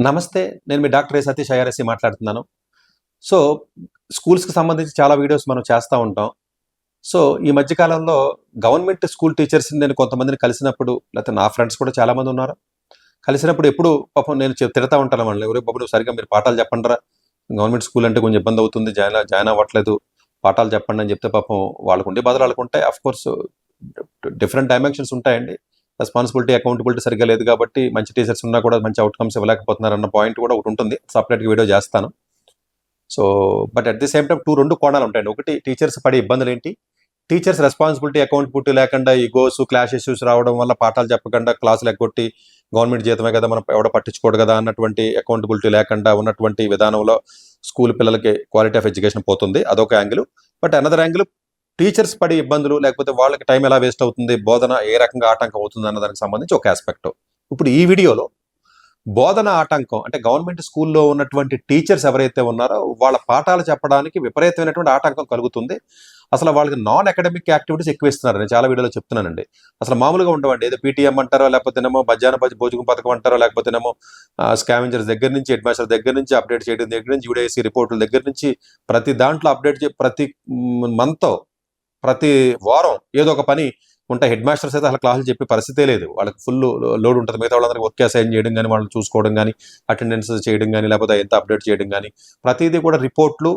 నమస్తే నేను మీ డాక్టర్ ఏ సతీష్ ఐఆర్ఎస్సి మాట్లాడుతున్నాను. సో స్కూల్స్కి సంబంధించి చాలా వీడియోస్ మనం చేస్తూ ఉంటాం. సో ఈ మధ్యకాలంలో గవర్నమెంట్ స్కూల్ టీచర్స్ని నేను కొంతమందిని కలిసినప్పుడు లేకపోతే నా ఫ్రెండ్స్ కూడా చాలామంది ఉన్నారు. కలిసినప్పుడు ఎప్పుడు పాపం నేను చెప్- తిడతా ఉంటాను వాళ్ళు ఎవరు బాబు సరిగ్గా మీరు పాఠాలు చెప్పండిరా. గవర్నమెంట్ స్కూల్ అంటే కొంచెం ఇబ్బంది అవుతుంది. జాయిన్ జాయిన్ అవ్వట్లేదు. పాఠాలు చెప్పండి అని చెప్తే పాపం వాళ్ళకు ఉండే బాధలు వాళ్ళకు ఉంటాయి అఫ్ కోర్స్ డిఫరెంట్ డైమెన్షన్స్ ఉంటాయండి. రెస్పాన్సిబిలిటీ అకౌంటబిలిటీ సరిగ్గా లేదు కాబట్టి మంచి టీచర్స్ ఉన్నా కూడా మంచి అవుట్కమ్స్ ఇవ్వలేకపోతున్నారు అన్న పాయింట్ కూడా ఒకటి ఉంటుంది. సపరేట్గా వీడియో చేస్తాను. So but at the same time two రెండు కోణాలు ఉంటాయండి. ఒకటి టీచర్స్ పడే ఇబ్బందులు ఏంటి? టీచర్స్ రెస్పాన్సిబిలిటీ అకౌంటబిలిటీ లేకుండా ఈ గోస్ క్లాష్ ఇష్యూస్ రావడం వల్ల పాఠాలు చెప్పకుండా క్లాసులు ఎగ్గొట్టి గవర్నమెంట్ జీతమే కదా మనం ఎవడ పట్టించుకోడు కదా అన్నటువంటి అకౌంటబిలిటీ లేకుండా ఉన్నటువంటి విధానంలో స్కూల్ పిల్లలకి క్వాలిటీ ఆఫ్ ఎడ్యుకేషన్ పోతుంది. అదొక angle but another angle teachers పడే ఇబ్బందులు లేకపోతే వాళ్ళకి టైం ఎలా వేస్ట్ అవుతుంది బోధన ఏ రకంగా ఆటంకం అవుతుంది అన్న దానికి సంబంధించి ఒక ఆస్పెక్ట్ ఇప్పుడు ఈ వీడియోలో బోధన ఆటంకం అంటే గవర్నమెంట్ స్కూల్లో ఉన్నటువంటి టీచర్స్ ఎవరైతే ఉన్నారో వాళ్ళ పాఠాలు చెప్పడానికి విపరీతమైనటువంటి ఆటంకం కలుగుతుంది. అసలు వాళ్ళకి నాన్ అకాడమిక్ యాక్టివిటీస్ ఎక్కువ ఇస్తున్నారు నేను చాలా వీడియోలో చెప్తున్నానండి. అసలు మామూలుగా ఉండవండి. ఏదో పీటీఎం అంటారో లేకపోతేనేమో మధ్యాహ్న భోజ- భోజనం పథకం అంటారో లేకపోతేనేమో స్కావెంజర్స్ దగ్గర నుంచి హెడ్ మాస్టర్ దగ్గర నుంచి అప్డేట్ చేయడం దగ్గర నుంచి యూడీఐసీ రిపోర్టుల దగ్గర నుంచి ప్రతి దాంట్లో అప్డేట్ చే ప్రతి మంత్ ప్రతి వారం ఏదో ఒక పని ఉంటాయి హెడ్ మాస్టర్స్ అయితే అసలు క్లాసులు చెప్పే పరిస్థితే లేదు. వాళ్ళకి ఫుల్ లోడ్ ఉంటుంది. మిగతా వాళ్ళందరికీ వర్క్ అసైన్ చేయడం కానీ వాళ్ళని చూసుకోవడం కానీ అటెండెన్స్ చేయడం కానీ లేకపోతే ఎంత అప్డేట్ చేయడం కానీ ప్రతిదీ కూడా రిపోర్ట్లు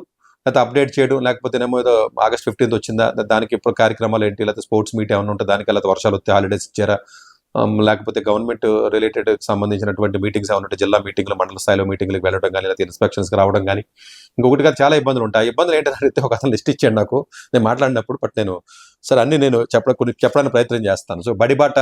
లేకపోతే అప్డేట్ చేయడం లేకపోతే ఏమో ఏదో ఆగస్ట్ ఫిఫ్టీన్త్ వచ్చిందా దానికి ఇప్పుడు కార్యక్రమాలు ఏంటి లేకపోతే స్పోర్ట్స్ మీట్ ఏమైనా ఉంటే దానికి లేకపోతే వర్షాలు వస్తే హాలిడేస్ ఇచ్చారా? Um, లేకపోతే గవర్నమెంట్ రిలేటెడ్ సంబంధించినటువంటి మీటింగ్స్ ఏమన్నట్టు జిల్లా మీటింగ్లు మండల స్థాయిలో మీటింగ్లకు వెళ్ళడం కానీ లేకపోతే ఇన్స్పెక్షన్స్కి రావడం కానీ ఇంకొకటి కాదు చాలా ఇబ్బందులు ఉంటాయి. ఆ ఇబ్బందులు ఏంటంటే ఒక అతను లిస్ట్ ఇచ్చాడు నాకు. నేను మాట్లాడినప్పుడు బట్ నేను సరే అన్ని నేను చెప్పడం కొన్ని చెప్పడానికి ప్రయత్నం చేస్తాను. సో బడిబాట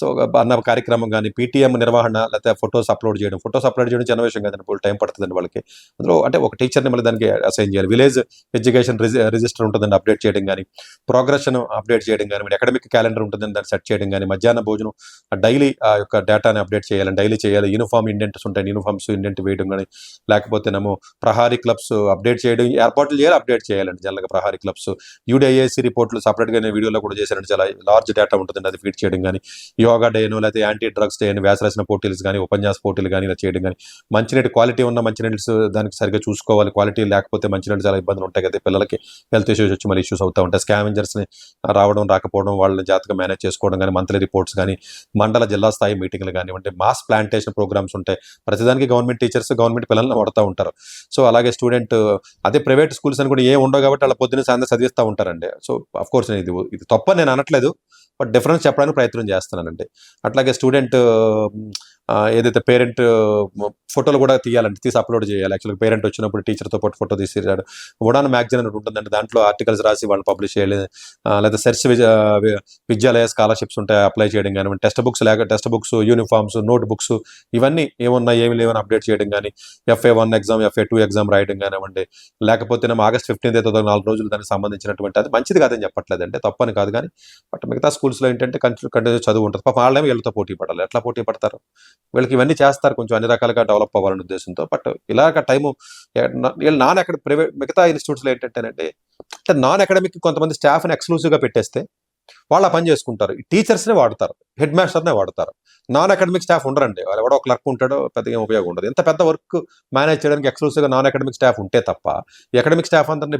సో అన్న కార్యక్రమం కానీ పీటీఎం నిర్వహణ లేకపోతే ఫొటోస్ అప్లోడ్ చేయడం. ఫొటోస్ అప్లోడ్ చేయడం చిన్న విషయం కదండి ఫుల్ టైం పడుతుందండి వాళ్ళకి. అందులో అంటే ఒక టీచర్ని మళ్ళీ దానికి అసైన్ చేయాలి. విలేజ్ ఎడ్యుకేషన్ రిజిస్టర్ ఉంటుందండి అప్డేట్ చేయడం కానీ ప్రోగ్రెషన్ అప్డేట్ చేయడం కానీ అకాడమిక్ క్యాలెండర్ ఉంటుందని దాన్ని సెట్ చేయడం కానీ మధ్యాహ్న భోజనం డైలీ ఆ యొక్క డేటాని అప్డేట్ చేయాలి డైలీ చేయాలి. యూనిఫామ్ ఇండెంట్స్ ఉంటాయి యూనిఫామ్స్ ఇండెంట్ వేయడం కానీ లేకపోతే లేకపోతేనేమో ప్రహారీ క్లబ్స్ అప్డేట్ చేయడం ఏర్పాట్లు చేయాలి అప్డేట్ చేయాలండి జనరల్గా ప్రహారీ క్లబ్స్. యూడిఐఏసీ రిపోర్ట్లు సపరేట్గా నేను వీడియోలో కూడా చేశానండి చాలా లార్జ్ డేటా ఉంటుంది అది ఫీడ్ చేయడం కానీ యోగా డేను లేకపోతే యాంటీ డ్రగ్స్ డే అని వ్యాసరచన పోటీలు కానీ ఉపన్యాస పోటీలు కానీ ఇలా చేయడం కానీ మంచినీటి క్వాలిటీ ఉన్న మంచినీళ్ళు దానికి సరిగ్గా చూసుకోవాలి. క్వాలిటీ లేకపోతే మంచినీళ్ళు చాలా ఇబ్బందులు ఉంటాయి కదా. పిల్లలకి హెల్త్ ఇష్యూస్ వచ్చి మళ్ళీ ఇష్యూస్ అవుతూ ఉంటాయి. స్కావెంజర్స్ని రావడం రాకపోవడం వాళ్ళని జాతక మేనేజ్ చేసుకోవడం కానీ మంత్లీ రిపోర్ట్స్ కానీ మండల జిల్లా స్థాయి మీటింగ్లు కానివ్వండి మాస్ ప్లాంటేషన్ ప్రోగ్రామ్స్ ఉంటాయి. ప్రతిదానికి గవర్నమెంట్ టీచర్స్ గవర్నమెంట్ పిల్లల్ని కొడతా ఉంటారు. సో అలాగే స్టూడెంట్ అదే ప్రైవేట్ స్కూల్స్ అని కూడా ఏ ఉండవు కాబట్టి వాళ్ళ పొద్దున్న సాయంత్రం చదివిస్తూ ఉంటారండి. సో అఫ్ కోర్స్ నేను ఇది ఇది తప్పని నేను అనట్లేదు బట్ డిఫరెన్స్ చెప్పడానికి ప్రయత్నం చేస్తున్నానండి. అట్లాగే స్టూడెంట్ ఏదైతే పేరెంట్ ఫోటోలు కూడా తీయాలంటే తీసి అప్లోడ్ చేయాలి. యాక్చువల్గా పేరెంట్ వచ్చినప్పుడు టీచర్తో పాటు ఫోటో తీసిరాడు ఉడాన్ మ్యాగజైన్ అని ఉంటుందండి. దాంట్లో ఆర్టికల్స్ రాసి వాళ్ళు పబ్లిష్ చేయాలి. లేదా సెర్చ్ విద్యాలయ స్కాలర్షిప్స్ ఉంటాయి అప్లై చేయడం కానీ టెక్స్ట్ బుక్స్ లేక text books uniforms note books ఇవన్నీ ఏమన్నా ఏమి లేవని అప్డేట్ చేయడం కానీ FA one exam FA two exam రాయడం కానివ్వండి లేకపోతే ఏమో ఆగస్ట్ ఫిఫ్టీన్త్ అయితే నాలుగు రోజులు దానికి సంబంధించినటువంటి అది మంచిది కాదని చెప్పట్లేదు అంటే తప్పని కాదు కానీ బట్ మిగతా స్కూల్స్లో ఏంటంటే కంటిన్యూ కంటిన్యూ చదువు ఉంటుంది. పాప వాళ్ళేమో వీళ్ళతో పోటీ పడాలి. ఎట్లా పోటీ పడతారు? వీళ్ళకి ఇవన్నీ చేస్తారు కొంచెం అన్ని రకాలుగా డెవలప్ అవ్వాలనే ఉద్దేశంతో. బట్ ఇలాగ టైము వీళ్ళు నాన్ అకాడమిక్ ప్రైవేట్ మిగతా ఇన్స్టిట్యూట్స్లో ఏంటంటేనంటే అంటే నాన్ అకాడమిక్ కొంతమంది స్టాఫ్ని ఎక్స్క్లూజివ్గా పెట్టేస్తే వాళ్ళ పని చేసుకుంటారు. ఈ టీచర్స్నే వాడతారు. హెడ్ మాస్టర్నే వాడతారు. నాన్ అకాడమిక్ స్టాఫ్ ఉండరండి. వాళ్ళు ఎవడో ఒక క్లర్క్ ఉంటాడో పెద్దగా ఏం ఉపయోగం ఉండదు. ఎంత పెద్ద వర్క్ మేనేజ్ చేయడానికి ఎక్స్క్లూసివ్గా నాన్ అకాడమిక్ స్టాఫ్ ఉంటే తప్ప అకాడమిక్ స్టాఫ్ అందరినీ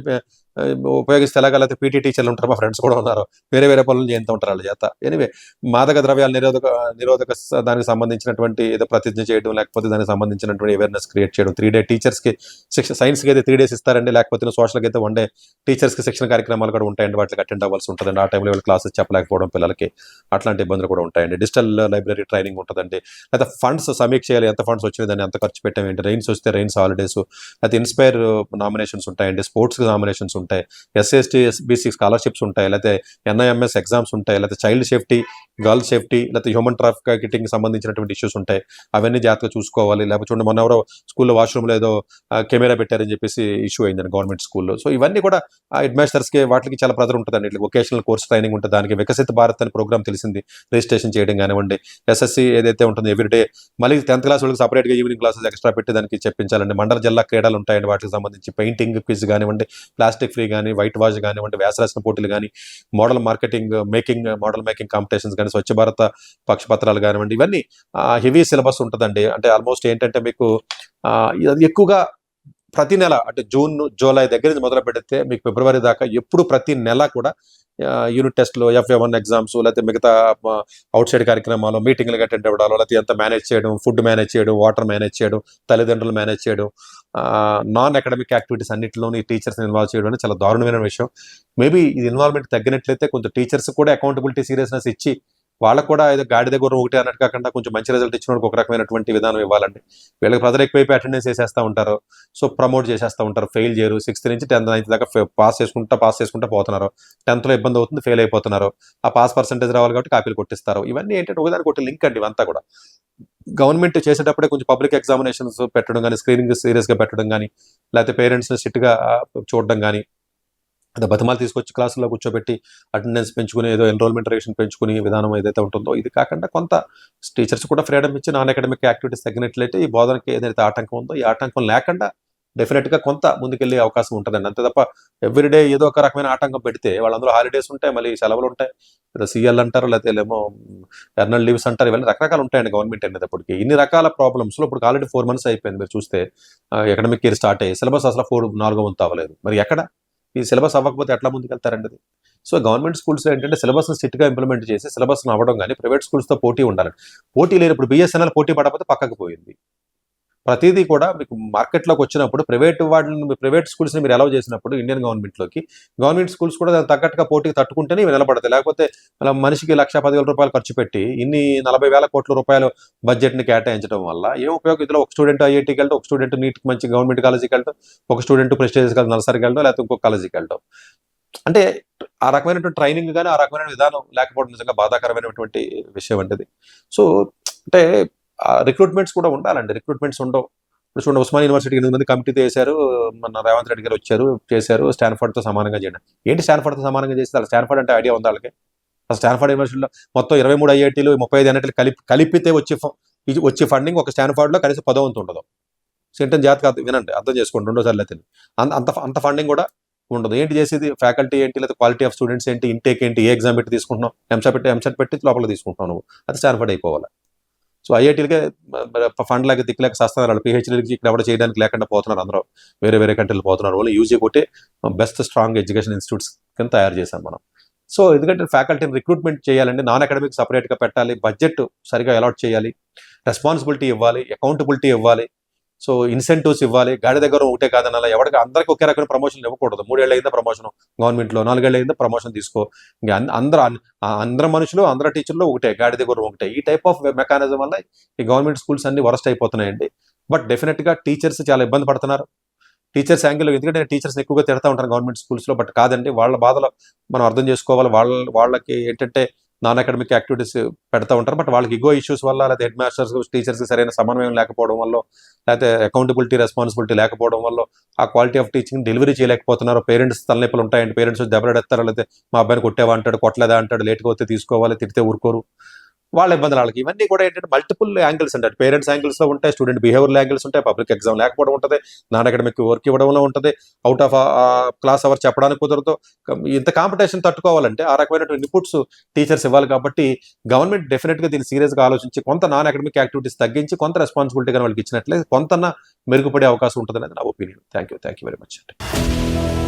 ఉపయోగిస్తే ఎలాగ? లేకపోతే పీటీ టీచర్లు ఉంటారు మా ఫ్రెండ్స్ కూడా ఉన్నారు. వేరే వేరే పనులు చేస్తూ ఉంటారు వాళ్ళ చేత. ఎనివే మాదక ద్రవ్యాల నిరోధక నిరోధక దానికి సంబంధించినటువంటి ఏదో ప్రతిజ్ఞ చేయడం లేకపోతే దానికి సంబంధించినటువంటి అవేర్నెస్ క్రియేట్ చేయడం. త్రీ డే టీచర్స్కి శిక్షణ సైన్స్కి అయితే త్రీ డేస్ ఇస్తారండి. లేకపోతే సోషల్కి అయితే వన్ డే టీచర్స్కి శిక్షణ కార్యక్రమాలు కూడా ఉంటాయండి. వాటికి అటెండ్ అవ్వాల్సి ఉంటుందండి. ఆ టైంలో వీళ్ళు క్లాసెస్ చెప్పలేకపోవడం పిల్లలకి అట్లాంటి ఇబ్బందులు కూడా ఉంటాయండి. డిజిటల్ లైబ్రరీ ట్రైనింగ్ ఉంటుందండి. లేదా ఫండ్స్ సమీక్ష చేయాలి ఎంత ఫండ్స్ వచ్చినాయి దాన్ని ఎంత ఖర్చు పెట్టాం ఏంటి? రైన్స్ వస్తే రైన్స్ హాలిడేస్ లేకపోతే ఇన్స్పైర్ నామినేషన్స్ ఉంటాయండి. స్పోర్ట్స్కి నామినేషన్స్ ఉంటాయి. ఎస్ఎస్టీ ఎస్బీసీ స్కాలర్షిప్స్ ఉంటాయి. లేకపోతే ఎన్ఐఎంఎస్ ఎగ్జామ్స్ ఉంటాయి. లేకపోతే చైల్డ్ సేఫ్టీ గర్ల్ సేఫ్టీ లేకపోతే హ్యూమన్ ట్రాఫికింగ్ సంబంధించినటువంటి ఇష్యూస్ ఉంటాయి. అవన్నీ జాగ్రత్తగా చూసుకోవాలి. లేకపోతే చూడండి మొన్న ఎవరో స్కూల్లో వాష్రూమ్లో ఏదో కెమెరా పెట్టారని చెప్పేసి ఇష్యూ అయిందండి గవర్నమెంట్ స్కూల్లో. సో ఇవన్నీ కూడా హెడ్ మాస్టర్స్కి వాటికి చాలా ప్రెజర్ ఉంటుందండి. ఇట్లా వొకేషనల్ కోర్స్ ట్రైనింగ్ ఉంటుంది దానికి మనకి వికసిత భారత్ అనే ప్రోగ్రామ్ తెలిసింది. రిజిస్ట్రేషన్ చేయడం కానివ్వండి ఎస్ఎస్సి ఏదైతే ఉంటుందో ఎవ్రీడే మళ్ళీ టెన్త్ క్లాస్ వాళ్ళకి సపరేట్గా ఈవినింగ్ క్లాసెస్ ఎక్స్ట్రా పెట్టి దానికి చెప్పించాలండి. మండల జిల్లా క్రీడలు ఉంటాయండి వాటికి సంబంధించి. పెయింటింగ్ క్విజ్ కానివ్వండి ప్లాస్టిక్ ఫ్రీ కానీ వైట్ వాష్ కానివ్వండి వ్యాసరాసిన పోటీలు కానీ model marketing making model making competitions కానీ స్వచ్ఛ భారత పక్షపత్రాలు కానివ్వండి ఇవన్నీ హెవీ సిలబస్ ఉంటుందండి. అంటే ఆల్మోస్ట్ ఏంటంటే మీకు ఎక్కువగా ప్రతి నెల అంటే జూన్ జూలై దగ్గర నుంచి మొదలు పెడితే మీకు ఫిబ్రవరి దాకా ఎప్పుడు ప్రతి నెల కూడా యూనిట్ టెస్ట్లు ఎఫ్ఏ వన్ ఎగ్జామ్స్ లేకపోతే మిగతా అవుట్ సైడ్ కార్యక్రమాలు మీటింగ్లు అటెండ్ అవ్వడాలు లేకపోతే ఎంత మేనేజ్ చేయడం ఫుడ్ మేనేజ్ చేయడం వాటర్ మేనేజ్ చేయడం తల్లిదండ్రులు మేనేజ్ చేయడం నాన్ అకాడమిక్ యాక్టివిటీస్ అన్నింటిలోని టీచర్స్ ఇన్వాల్వ్ చేయడం అనేది చాలా దారుణమైన విషయం. మేబీ ఇది ఇన్వాల్వ్మెంట్ తగ్గినట్లయితే కొంచెం టీచర్స్ కూడా అకౌంటబిలిటీ సీరియస్నెస్ ఇచ్చి వాళ్ళకు కూడా ఏదో గాడి దగ్గర ఒకటి అన్నట్టు కాకుండా కొంచెం మంచి రిజల్ట్ ఇచ్చిన ఒక రకమైనటువంటి విధానం ఇవ్వాలండి. వీళ్ళకి ప్రజలు ఎక్కువైపోయి అటెండెన్స్ చేసేస్తూ ఉంటారు. సో ప్రమోట్ చేసేస్తూ ఉంటారు. ఫెయిల్ చేయరు. సిక్స్త్ నుంచి టెన్త్ నైన్త్ దాకా పాస్ చేసుకుంటా పాస్ చేసుకుంటా పోతున్నారు. టెన్త్లో ఇబ్బంది అవుతుంది ఫెయిల్ అయిపోతున్నారు. ఆ పాస్ పర్సెంటేజ్ రావాలి కాబట్టి కాపీలు కొట్టిస్తారు. ఇవన్నీ ఏంటంటే ఒకదానికి ఒకటి లింక్ అండి ఇవంతా కూడా. గవర్నమెంట్ చేసేటప్పుడే కొంచెం పబ్లిక్ ఎగ్జామినేషన్స్ పెట్టడం కానీ స్క్రీనింగ్ సీరియస్గా పెట్టడం కానీ లేకపోతే పేరెంట్స్ని స్ట్రిక్ట్గా చూడడం కానీ అదే బతిమాలు తీసుకొచ్చి క్లాసుల్లో కూర్చోబెట్టి అటెండెన్స్ పెంచుకుని ఏదో ఎన్రోల్మెంట్ రేషన్ పెంచుకునే విధానం ఏదైతే ఉంటుందో ఇది కాకుండా కొంత టీచర్స్ కూడా ఫ్రీడమ్ ఇచ్చి నాన్ అకాడమిక్ యాక్టివిటీస్ తగ్గినట్లయితే ఈ బోధనకి ఏదైతే ఆటంకం ఉందో ఈ ఆటంకం లేకుండా డెఫినెట్గా కొంత ముందుకెళ్ళే అవకాశం ఉంటుందండి. అంతే తప్ప ఎవ్రీడే ఏదో ఒక రకమైన ఆటంకం పెడితే వాళ్ళందరూ హాలిడేస్ ఉంటాయి మళ్ళీ సెలవులు ఉంటాయి లేదా సీఎల్ అంటారు లేకపోతే ఏమో ఎర్నల్ లీవ్స్ అంటారు ఇవన్నీ రకరకాలు ఉంటాయండి గవర్నమెంట్ అనేటప్పటికి ఇన్ని రకాల ప్రాబ్లమ్స్లో ఇప్పుడు ఆల్రెడీ ఫోర్ మంత్స్ అయిపోయింది మీరు చూస్తే ఎకడమిక్ ఇయర్ స్టార్ట్ అయ్యి సిలబస్ అసలు ఫోర్ నాలుగో వంతు అవ్వలేదు. మరి ఎక్కడ? ఈ సిలబస్ అవ్వకపోతే ఎట్లా ముందుకెళ్తారండి అది సో గవర్నమెంట్ స్కూల్స్ ఏంటంటే సిలబస్ని స్ట్రిక్ట్గా ఇంప్లిమెంట్ చేసి సిలబస్ అవ్వడం కానీ ప్రైవేట్ స్కూల్స్తో పోటీ ఉండాలి పోటీ లేనప్పుడు బిఎస్ఎన్ఎల్ పోటీ పడకపోతే పక్కకు పోయింది. ప్రతిదీ కూడా మీకు మార్కెట్లోకి వచ్చినప్పుడు ప్రైవేట్ వాటిని ప్రైవేట్ స్కూల్స్ని మీరు అలౌ చేసినప్పుడు ఇండియన్ గవర్నమెంట్లోకి గవర్నమెంట్ స్కూల్స్ కూడా దానికి తగ్గట్టుగా పోటీకి తట్టుకుంటేనే ఇవి నిలబడతాయి. లేకపోతే అలా మనిషికి లక్ష పదివేల రూపాయలు ఖర్చు పెట్టి ఇన్ని నలభై వేల కోట్ల రూపాయలు బడ్జెట్ని కేటాయించడం వల్ల ఏం ఉపయోగం? ఇందులో ఒక స్టూడెంట్ ఐఐటీకి వెళ్ళడం ఒక స్టూడెంట్ నీట్కి మంచి గవర్నమెంట్ కాలేజీకి వెళ్ళడం ఒక స్టూడెంట్ ప్రెస్టేజ్ నర్సరీకి వెళ్ళడం లేకపోతే ఇంకో కాలేజీకి వెళ్ళడం అంటే ఆ రకమైనటువంటి ట్రైనింగ్ కానీ ఆ రకమైన విధానం లేకపోవడం నిజంగా బాధాకరమైనటువంటి విషయం అంటది సో అంటే రిక్రూట్మెంట్స్ కూడా ఉండాలండి. రిక్రూట్మెంట్స్ ఉండవు. ఇప్పుడు చూడండి ఉస్మాన్ యూనివర్సిటీకి ఎనిమిది మంది కమిటీ చేశారు. మన రేవంత్ రెడ్డి గారు వచ్చారు చేశారు. స్టాన్ఫర్డ్తో సమానంగా చేయండి. ఏంటి స్టాన్ఫర్డ్తో సమానంగా చేస్తే అలా స్టాన్ఫర్డ్ అంటే ఐడియా ఉంది వాళ్ళకి? అసలు స్టాన్ఫర్డ్ యూనివర్సిటీలో మొత్తం ఇరవై మూడు ఐఐటీలు ముప్పై ఐదు ఎన్ఐటీలు కలిపి కలిపితే వచ్చే వచ్చే ఫండింగ్ ఒక స్టాన్ఫర్డ్లో కలిసి పదవంతు ఉండదు. సెంటెన్ జాతక వినండి అర్థం చేసుకోండి రెండోసారి అయితే అంత అంత అంత ఫండింగ్ కూడా ఉండదు. ఏంటి చేసేది? ఫ్యాకల్టీ ఏంటి? లేదా క్వాలిటీ ఆఫ్ స్టూడెంట్స్ ఏంటి? ఇంటేక్ ఏంటి? ఏ ఎగ్జామ్ పెట్టి తీసుకుంటున్నావు? ఎంసెట్ పెట్టి ఎంసెట్ పెట్టి లోపల తీసుకుంటున్నావు నువ్వు. అది స్టాన్ఫర్డ్ అయిపోవాలి. సో ఐఐటీలకే ఫండ్ లాగా దిక్కులేక సస్తున్నారు వాళ్ళు. పిహెచ్డీలకి ఇక్కడ ఎవరు చేయడానికి లేకుండా పోతున్నారు అందరూ. వేరే వేరే కంట్రీలు పోతున్నారు. వాళ్ళు యూజీ కొట్టి బెస్ట్ స్ట్రాంగ్ ఎడ్యుకేషన్ ఇన్స్టిట్యూట్స్ కింద తయారు చేశాం మనం. సో ఎందుకంటే ఫ్యాకల్టీని రిక్రూట్మెంట్ చేయాలండి నాన్ అకాడమిక్ సపరేట్గా పెట్టాలి. బడ్జెట్ సరిగా అలాట్ చేయాలి. రెస్పాన్సిబిలిటీ ఇవ్వాలి. అకౌంటబిలిటీ ఇవ్వాలి. సో ఇన్సెంటివ్స్ ఇవ్వాలి గాడి దగ్గర ఒకటే కాదనాల ఎవరికి అందరికి ఒకే రకమైన ప్రమోషన్ ఇవ్వకూడదు. మూడేళ్ళు అయిందా ప్రమోషన్? గవర్నమెంట్లో నాలుగేళ్ళు అయిందా ప్రమోషన్ తీసుకో. ఇంకా అందరూ అందరు మనుషులు అందరు టీచర్లు ఒకటే గాడి దగ్గర ఒకటే. ఈ టైప్ ఆఫ్ మెకానిజం వల్ల ఈ గవర్నమెంట్ స్కూల్స్ అన్ని వరస్ట్ అయిపోతున్నాయండి. బట్ డెఫినెట్గా టీచర్స్ చాలా ఇబ్బంది పడుతున్నారు. టీచర్స్ యాంగిల్ ఎందుకంటే నేను టీచర్స్ ఎక్కువగా తిడతా ఉంటాను గవర్నమెంట్ స్కూల్స్లో బట్ కాదండి వాళ్ళ బాధలు మనం అర్థం చేసుకోవాలి. వాళ్ళ వాళ్ళకి ఏంటంటే నాన్ అకాడమిక్ యాక్టివిటీస్ పెడతా ఉంటారు. బట్ వాళ్ళకి ఇగో ఇష్యూస్ వల్ల లేదా హెడ్ మాస్టర్స్ టీచర్స్ సరైన సమన్వయం లేకపోవడం వల్ల లేకపోతే అకౌంటబిలిటీ రెస్పాన్సిబిలిటీ లేకపోవడం వల్ల ఆ క్వాలిటీ ఆఫ్ టీచింగ్ డెలివరీ చేయలేకపోతున్నారు. పేరెంట్స్ తలనొప్పులు ఉంటాయండి. పేరెంట్స్ దెబ్బలాడేస్తారు లేకపోతే మా అబ్బాయిని కొట్టేవా అంటాడు కొట్టలేదా అంటాడు? లేట్గా వస్తే తీసుకోవాలి తిడితే ఊరుకోరు. వాళ్ళ ఇబ్బందులు వాళ్ళకి. ఇవన్నీ కూడా ఏంటంటే మల్టిపుల్ యాంగిల్స్ ఉంటాయి పేరెంట్స్ యాంగిల్స్లో ఉంటాయి స్టూడెంట్ బిహేవియర్ యాంగిల్స్ ఉంటాయి పబ్లిక్ ఎగ్జామ్ లేకపోవడం ఉంటుంది నాన్ అకాడమిక్ వర్క్ ఇవ్వడంలో ఉంటుంది అవుట్ ఆఫ్ క్లాస్ అవర్ చెప్పడానికి కుదరదు. ఇంత కాంపిటీషన్ తట్టుకోవాలంటే ఆ రకమైనటువంటి ఇన్పుట్స్ టీచర్స్ ఇవ్వాలి కాబట్టి గవర్నమెంట్ డెఫినెట్గా దీన్ని సీరియస్గా ఆలోచించి కొంత నాన్ అకాడమిక్ యాక్టివిటీస్ తగ్గించి కొంత రెస్పాన్సిబిలిటీగా వాళ్ళకి ఇచ్చినట్లయితే కొంత మెరుగుపడే అవకాశం ఉంటుంది అనేది నా opinion thank you thank you very much